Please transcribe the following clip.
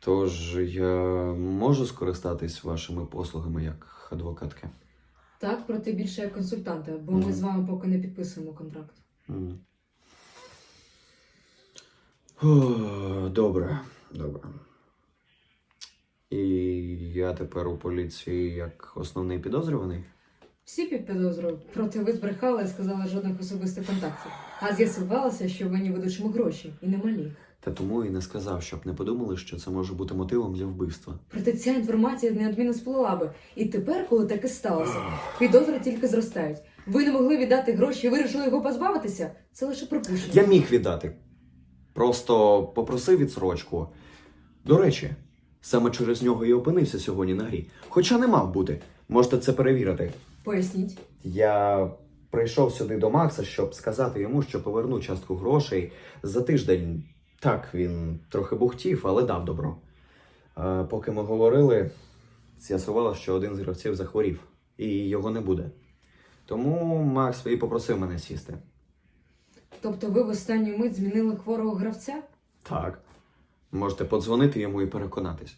Тож я можу скористатись вашими послугами як адвокатки. Так, проте більше як консультанта, бо ми з вами поки не підписуємо контракт. М. О, Добре, добре. І я тепер у поліції як основний підозрюваний? Всі під підозрою, проте ви збрехали і сказали жодних особистих контактів. А з'ясувалося, що ви ні ведучому гроші і немалі. Та тому і не сказав, щоб не подумали, що це може бути мотивом для вбивства. Проте ця інформація неодмінно сплила би. І тепер, коли таке сталося, підозри тільки зростають. Ви не могли віддати гроші і вирішили його позбавитися? Це лише припущення. Я міг віддати. Просто попросив відсрочку. До речі, саме через нього і опинився сьогодні на грі. Хоча не мав бути. Можете це перевірити. Поясніть. Я прийшов сюди до Макса, щоб сказати йому, що поверну частку грошей за тиждень. Так, він трохи бухтів, але дав добро. А поки ми говорили, з'ясувалося, що один з гравців захворів, і його не буде. Тому Макс і попросив мене сісти. Тобто ви в останню мить змінили хворого гравця? Так. Можете подзвонити йому і переконатись.